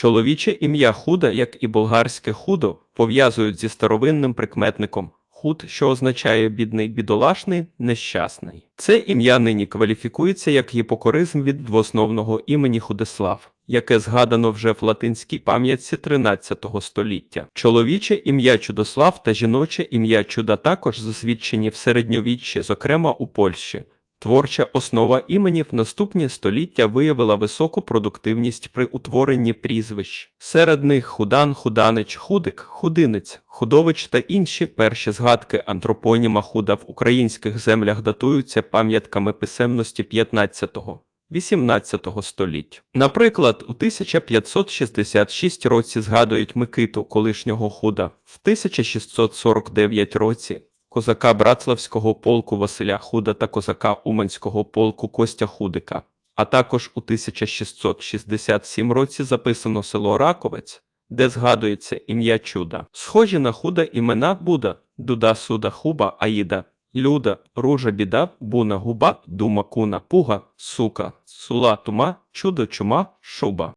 Чоловіче ім'я Худа, як і болгарське худо, пов'язують зі старовинним прикметником худ, що означає бідний, бідолашний, нещасний. Це ім'я нині кваліфікується як гіпокоризм від двоосновного імені Худеслав, яке згадано вже в латинській пам'ятці 13 століття. Чоловіче ім'я Чудослав та жіноче ім'я Чуда також засвідчені в середньовіччі, зокрема у Польщі. Творча основа іменів наступні століття виявила високу продуктивність при утворенні прізвищ. Серед них Худан, Худанич, Худик, Худинець, Худович та інші перші згадки антропоніма Худа в українських землях датуються пам'ятками писемності 15-18 століть. Наприклад, у 1566 році згадують Микиту, колишнього Худа, в 1649 році козака Братславського полку Василя Худа та козака Уманського полку Костя Худика. А також у 1667 році записано село Раковець, де згадується ім'я Чуда. Схожі на Худа імена Буда, Дуда Суда Хуба Аїда, Люда, Ружа Біда, Буна Губа, Дума Куна, Пуга, Сука, Сула Тума, Чудо Чума, Шуба.